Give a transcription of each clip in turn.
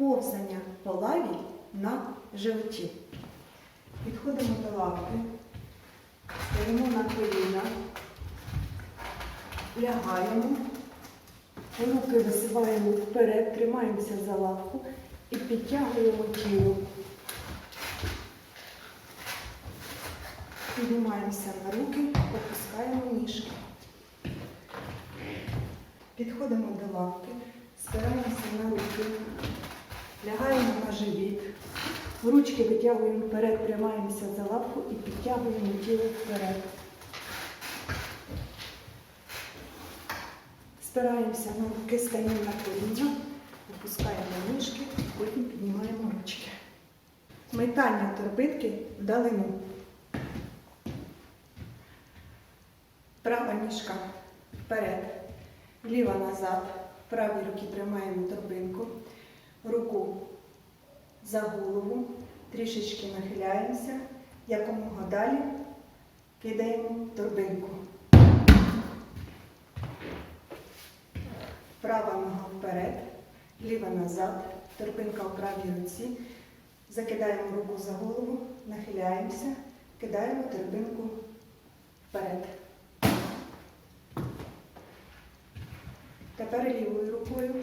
повзання по лаві на животі. Підходимо до лавки, стоїмо на коліна, лягаємо, руки висуваємо вперед, тримаємося за лавку і підтягуємо тіло. Піднімаємося на руки, опускаємо ніжки. Підходимо до лавки, спираємося на руки, лягаємо на живіт, ручки витягуємо вперед, тримаємося за лавку і підтягуємо тіло вперед. Спираємося на руки, стаємо на коліна, опускаємо ніжки, потім піднімаємо ручки. Метання торбитки вдалину. Права ніжка вперед, ліва назад, правій руки тримаємо торбинку, за голову, трішечки нахиляємося, якомога далі кидаємо торбинку. Права нога вперед, ліва назад, торбинка в правій руці, закидаємо руку за голову, нахиляємося, кидаємо торбинку вперед. Тепер лівою рукою,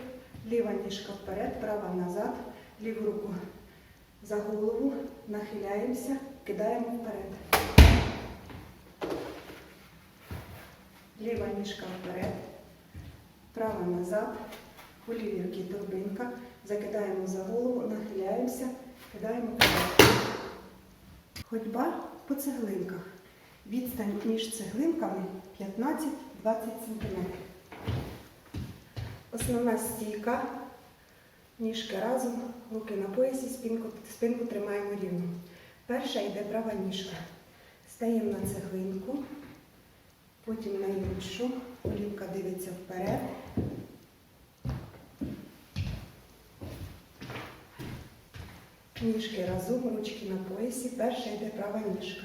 ліва ніжка вперед, права назад, ліву руку за голову, нахиляємося, кидаємо вперед. Ліва ніжка вперед, права назад, у лівій руці торбинка, закидаємо за голову, нахиляємося, кидаємо вперед. Ходьба по цеглинках. Відстань між цеглинками 15-20 см. Основна стійка, ніжки разом, руки на поясі, спинку, спинку тримаємо рівно. Перша йде права ніжка. Стаємо на цеглинку, потім на іншу, голівка дивиться вперед. Ніжки разом, ручки на поясі. Перша йде права ніжка.